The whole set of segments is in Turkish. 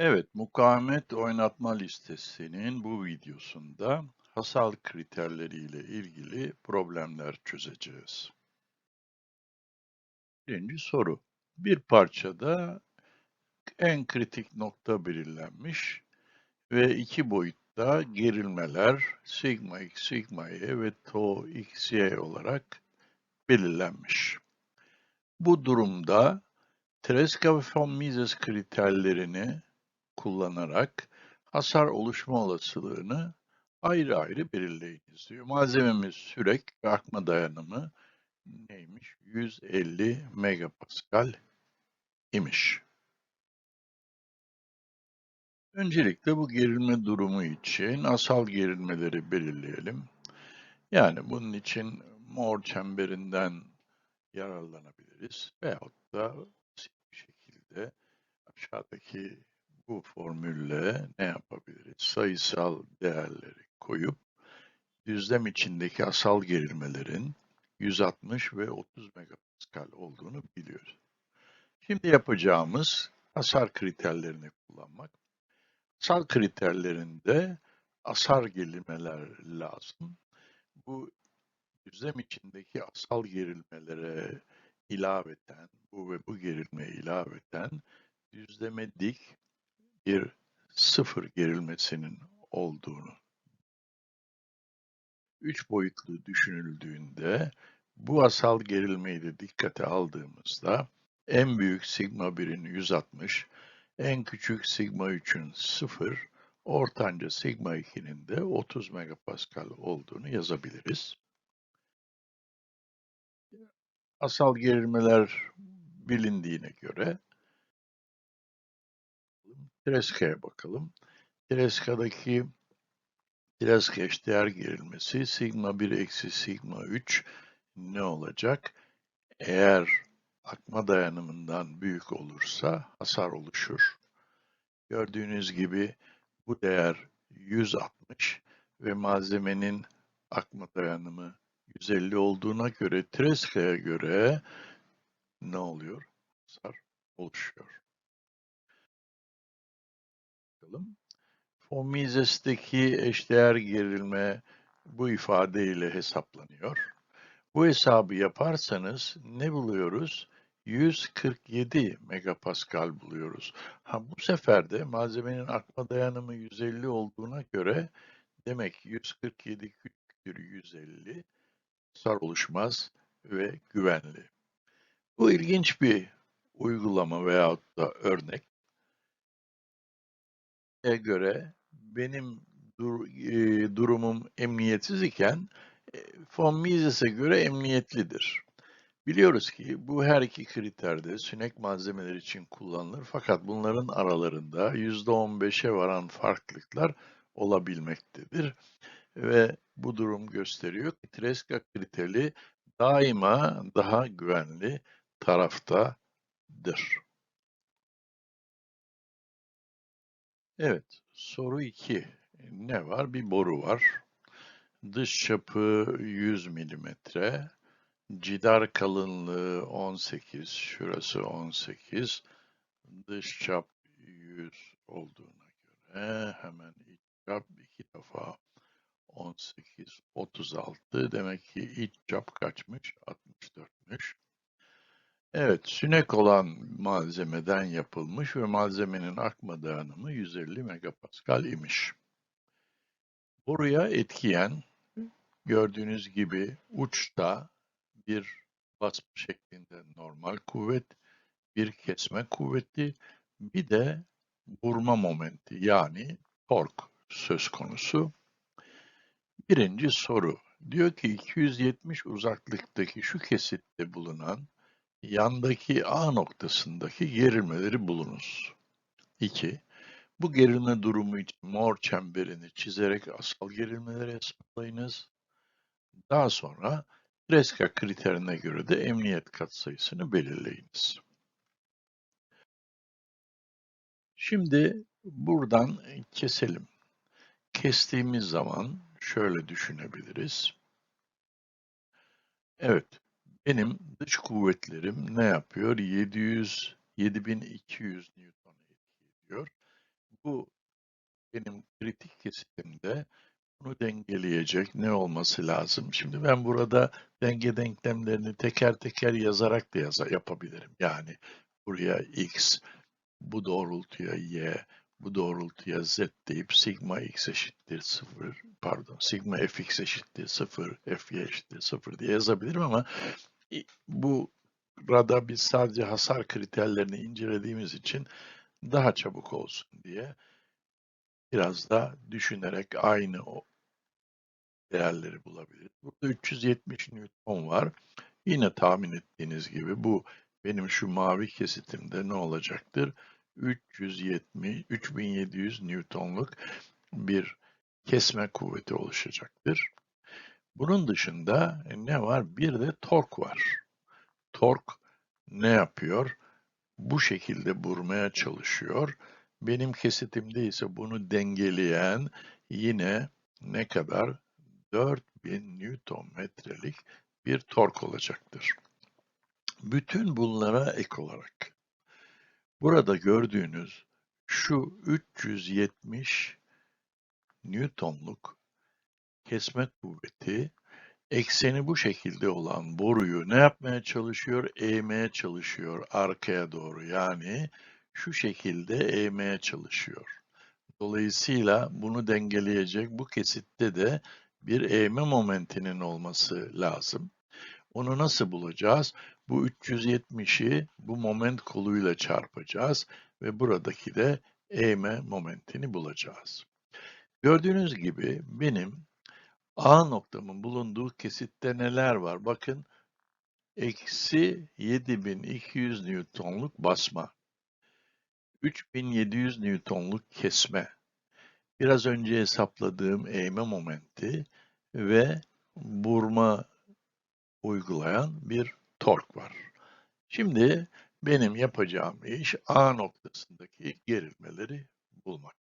Evet, mukavemet oynatma listesinin bu videosunda hasar kriterleriyle ilgili problemler çözeceğiz. Birinci soru. Bir parçada en kritik nokta belirlenmiş ve iki boyutta gerilmeler sigma x, sigma y ve tau x, y olarak belirlenmiş. Bu durumda Treska von Mises kriterlerini kullanarak hasar oluşma olasılığını ayrı ayrı belirleyiniz diyor. Malzememiz sürek ve akma dayanımı neymiş? 150 megapascal imiş. Öncelikle bu gerilme durumu için asal gerilmeleri belirleyelim. Yani bunun için mor çemberinden yararlanabiliriz veyahut da bir şekilde aşağıdaki bu formülle ne yapabiliriz? Sayısal değerleri koyup düzlem içindeki asal gerilmelerin 160 ve 30 megapascal olduğunu biliyoruz. Şimdi yapacağımız hasar kriterlerini kullanmak. Hasar kriterlerinde asar gerilmeler lazım. Bu düzlem içindeki asal gerilmelere ilaveten, bu ve bu gerilmeye ilaveten düzleme dik bir sıfır gerilmesinin olduğunu üç boyutlu düşünüldüğünde bu asal gerilmeyi de dikkate aldığımızda en büyük sigma 1'in 160, en küçük sigma 3'ün 0, ortanca sigma 2'nin de 30 megapascal olduğunu yazabiliriz. Asal gerilmeler bilindiğine göre Treska'ya bakalım. Treska'daki Treska eşdeğer gerilmesi sigma 1 eksi sigma 3 ne olacak? Eğer akma dayanımından büyük olursa hasar oluşur. Gördüğünüz gibi bu değer 160 ve malzemenin akma dayanımı 150 olduğuna göre Treska'ya göre ne oluyor? Hasar oluşuyor bakalım. Von Mises'teki eşdeğer gerilme bu ifadeyle hesaplanıyor. Bu hesabı yaparsanız ne buluyoruz? 147 megapascal buluyoruz. Ha, bu sefer de malzemenin akma dayanımı 150 olduğuna göre demek 147 küçüktür 150 sar oluşmaz ve güvenli. Bu ilginç bir uygulama veyahut da örnek göre benim dur, e, durumum emniyetsiz iken e, von Mises'e göre emniyetlidir. Biliyoruz ki bu her iki kriterde sünek malzemeler için kullanılır fakat bunların aralarında %15'e varan farklılıklar olabilmektedir. Ve bu durum gösteriyor ki Treska kriteri daima daha güvenli taraftadır. Evet, soru 2. Ne var? Bir boru var. Dış çapı 100 milimetre. Cidar kalınlığı 18, şurası 18. Dış çap 100 olduğuna göre hemen iç çap 2 defa 18, 36. Demek ki iç çap kaçmış? 64'müş. Evet, sünek olan malzemeden yapılmış ve malzemenin akma dayanımı 150 megapascal imiş. Buraya etkiyen gördüğünüz gibi uçta bir basma şeklinde normal kuvvet, bir kesme kuvveti, bir de vurma momenti yani tork söz konusu. Birinci soru diyor ki 270 uzaklıktaki şu kesitte bulunan yandaki A noktasındaki gerilmeleri bulunuz. 2. Bu gerilme durumu için mor çemberini çizerek asal gerilmeleri hesaplayınız. Daha sonra Treska kriterine göre de emniyet katsayısını belirleyiniz. Şimdi buradan keselim. Kestiğimiz zaman şöyle düşünebiliriz. Evet, benim dış kuvvetlerim ne yapıyor? 700, 7200 Newton etki ediyor. bu benim kritik kesitimde bunu dengeleyecek ne olması lazım? Şimdi ben burada denge denklemlerini teker teker yazarak da yaza yapabilirim. Yani buraya x, bu doğrultuya y, bu doğrultuya z deyip sigma x eşittir 0, pardon sigma fx eşittir 0, fy eşittir 0 diye yazabilirim ama bu burada biz sadece hasar kriterlerini incelediğimiz için daha çabuk olsun diye biraz da düşünerek aynı o değerleri bulabiliriz. Burada 370 Newton var. Yine tahmin ettiğiniz gibi bu benim şu mavi kesitimde ne olacaktır? 370, 3700 Newton'luk bir kesme kuvveti oluşacaktır. Bunun dışında ne var? Bir de tork var. Tork ne yapıyor? Bu şekilde vurmaya çalışıyor. Benim kesitimde ise bunu dengeleyen yine ne kadar? 4000 Newton metrelik bir tork olacaktır. Bütün bunlara ek olarak burada gördüğünüz şu 370 Newton'luk kesme kuvveti ekseni bu şekilde olan boruyu ne yapmaya çalışıyor? Eğmeye çalışıyor arkaya doğru. Yani şu şekilde eğmeye çalışıyor. Dolayısıyla bunu dengeleyecek bu kesitte de bir eğme momentinin olması lazım. Onu nasıl bulacağız? Bu 370'i bu moment koluyla çarpacağız ve buradaki de eğme momentini bulacağız. Gördüğünüz gibi benim A noktamın bulunduğu kesitte neler var? Bakın eksi 7200 Newton'luk basma, 3700 Newton'luk kesme, biraz önce hesapladığım eğme momenti ve burma uygulayan bir tork var. Şimdi benim yapacağım iş A noktasındaki gerilmeleri bulmak.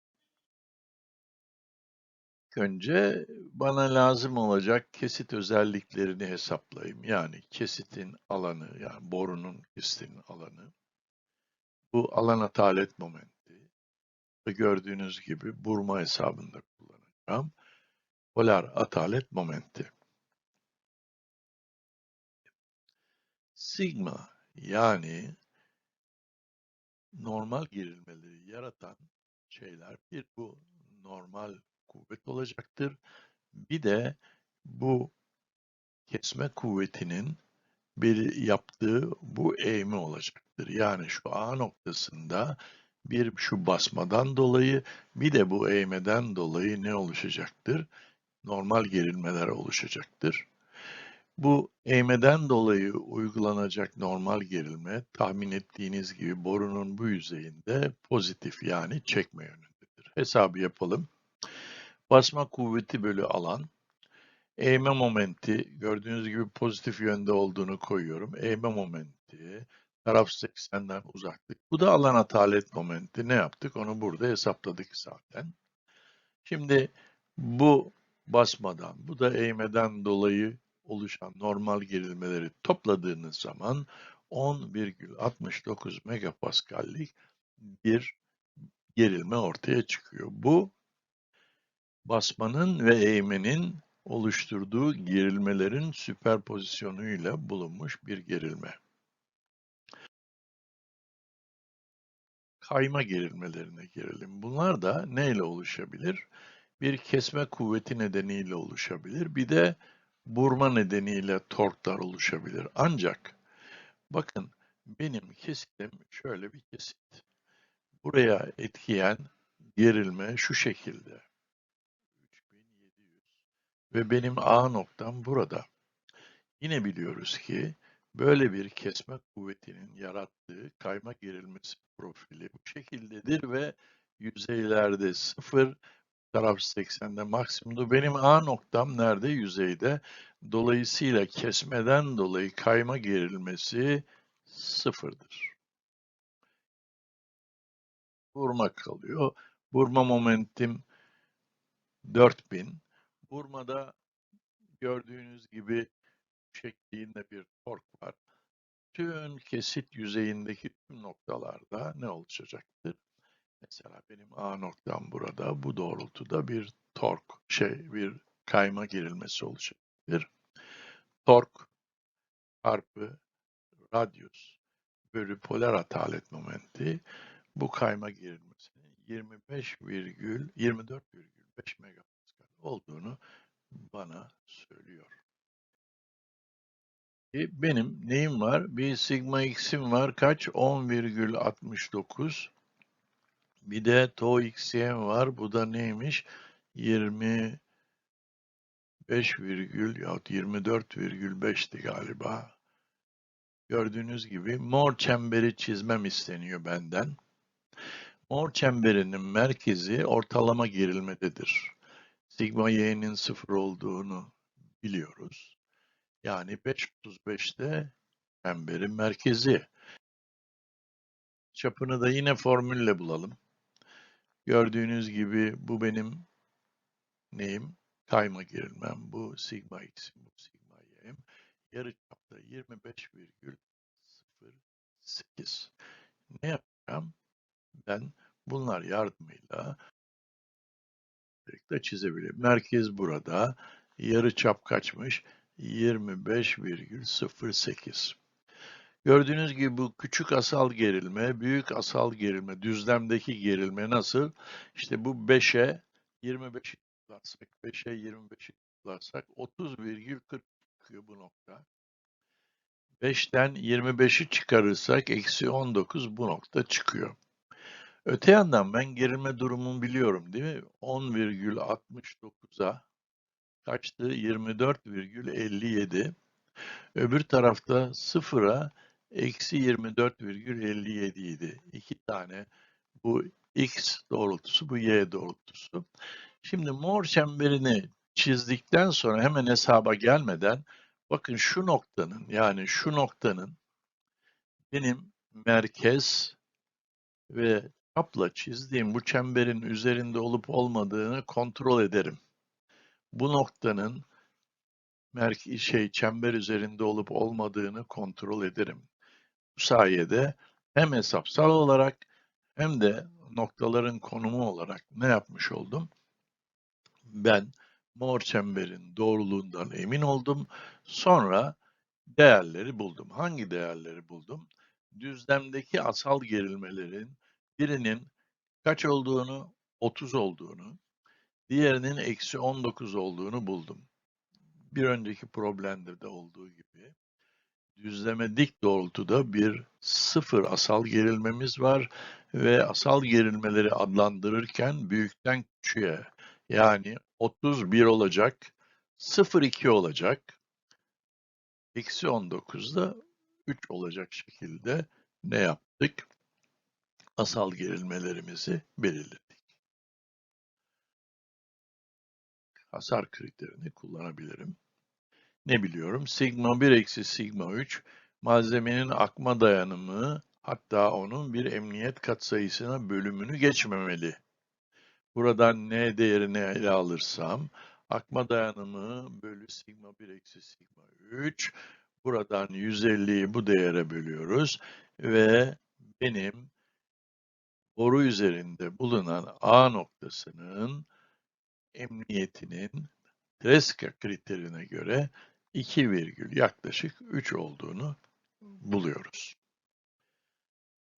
Önce bana lazım olacak kesit özelliklerini hesaplayayım. Yani kesitin alanı, yani borunun kesitinin alanı. Bu alan atalet momenti. Gördüğünüz gibi burma hesabında kullanacağım. Polar atalet momenti. Sigma yani normal gerilmeleri yaratan şeyler bir bu normal kuvvet olacaktır. Bir de bu kesme kuvvetinin bir yaptığı bu eğimi olacaktır. Yani şu A noktasında bir şu basmadan dolayı bir de bu eğmeden dolayı ne oluşacaktır? Normal gerilmeler oluşacaktır. Bu eğmeden dolayı uygulanacak normal gerilme tahmin ettiğiniz gibi borunun bu yüzeyinde pozitif yani çekme yönündedir. Hesabı yapalım. Basma kuvveti bölü alan. Eğme momenti gördüğünüz gibi pozitif yönde olduğunu koyuyorum. Eğme momenti taraf 80'den uzaklık. Bu da alan atalet momenti. Ne yaptık? Onu burada hesapladık zaten. Şimdi bu basmadan, bu da eğmeden dolayı oluşan normal gerilmeleri topladığınız zaman 10,69 megapaskallik bir gerilme ortaya çıkıyor. Bu basmanın ve eğmenin oluşturduğu gerilmelerin süperpozisyonuyla bulunmuş bir gerilme. Kayma gerilmelerine gelelim. Bunlar da neyle oluşabilir? Bir kesme kuvveti nedeniyle oluşabilir. Bir de burma nedeniyle torklar oluşabilir. Ancak bakın benim kesitim şöyle bir kesit. Buraya etkiyen gerilme şu şekilde. 3700 ve benim A noktam burada. Yine biliyoruz ki böyle bir kesme kuvvetinin yarattığı kayma gerilmesi profili bu şekildedir ve yüzeylerde 0, taraf 80'de maksimumdu. Benim A noktam nerede? Yüzeyde. Dolayısıyla kesmeden dolayı kayma gerilmesi sıfırdır. Vurma kalıyor. Vurma momentim 4000. Vurmada gördüğünüz gibi şeklinde bir tork var. Tüm kesit yüzeyindeki tüm noktalarda ne oluşacaktır? Mesela benim A noktam burada. Bu doğrultuda bir tork, şey bir kayma gerilmesi oluşabilir. Tork çarpı radyus bölü polar atalet momenti bu kayma gerilmesinin 25 virgül 24,5 megapascal olduğunu bana söylüyor. E, Benim neyim var? Bir sigma x'im var. Kaç? 10,69. Bir de tau var. Bu da neymiş? 25 virgül yahut 24,5'ti galiba. Gördüğünüz gibi mor çemberi çizmem isteniyor benden. Mor çemberinin merkezi ortalama gerilmededir. Sigma y'nin sıfır olduğunu biliyoruz. Yani 5.35'te çemberin merkezi. Çapını da yine formülle bulalım. Gördüğünüz gibi bu benim neyim? Kayma gerilmem. Bu sigma x'im, bu sigma y'im. Yarı çapta 25,08. Ne yapacağım? Ben bunlar yardımıyla de çizebilirim. Merkez burada. Yarı çap kaçmış? 25,08. Gördüğünüz gibi bu küçük asal gerilme, büyük asal gerilme, düzlemdeki gerilme nasıl? İşte bu 5'e 25'i tıklarsak, 5'e 25'i tıklarsak 30,40 çıkıyor bu nokta. 5'ten 25'i çıkarırsak eksi 19 bu nokta çıkıyor. Öte yandan ben gerilme durumumu biliyorum değil mi? 10,69'a kaçtı? 24,57. Öbür tarafta sıfıra eksi 24,57 idi. İki tane bu x doğrultusu, bu y doğrultusu. Şimdi mor çemberini çizdikten sonra hemen hesaba gelmeden bakın şu noktanın yani şu noktanın benim merkez ve çapla çizdiğim bu çemberin üzerinde olup olmadığını kontrol ederim. Bu noktanın merke şey çember üzerinde olup olmadığını kontrol ederim. Bu sayede hem hesapsal olarak hem de noktaların konumu olarak ne yapmış oldum? Ben mor çemberin doğruluğundan emin oldum. Sonra değerleri buldum. Hangi değerleri buldum? Düzlemdeki asal gerilmelerin birinin kaç olduğunu, 30 olduğunu, diğerinin eksi 19 olduğunu buldum. Bir önceki problemde de olduğu gibi düzleme dik doğrultuda bir sıfır asal gerilmemiz var ve asal gerilmeleri adlandırırken büyükten küçüğe yani 31 olacak, 0,2 olacak, eksi 19'da 3 olacak şekilde ne yaptık? Asal gerilmelerimizi belirledik. Hasar kriterini kullanabilirim. Ne biliyorum? Sigma 1 eksi sigma 3 malzemenin akma dayanımı hatta onun bir emniyet katsayısına bölümünü geçmemeli. Buradan n değerini ele alırsam akma dayanımı bölü sigma 1 eksi sigma 3 buradan 150'yi bu değere bölüyoruz ve benim boru üzerinde bulunan A noktasının emniyetinin Treska kriterine göre 2 virgül yaklaşık 3 olduğunu buluyoruz.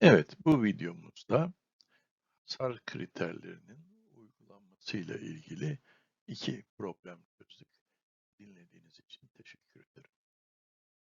Evet, bu videomuzda SAR kriterlerinin uygulanmasıyla ilgili iki problem çözdük. Dinlediğiniz için teşekkür ederim.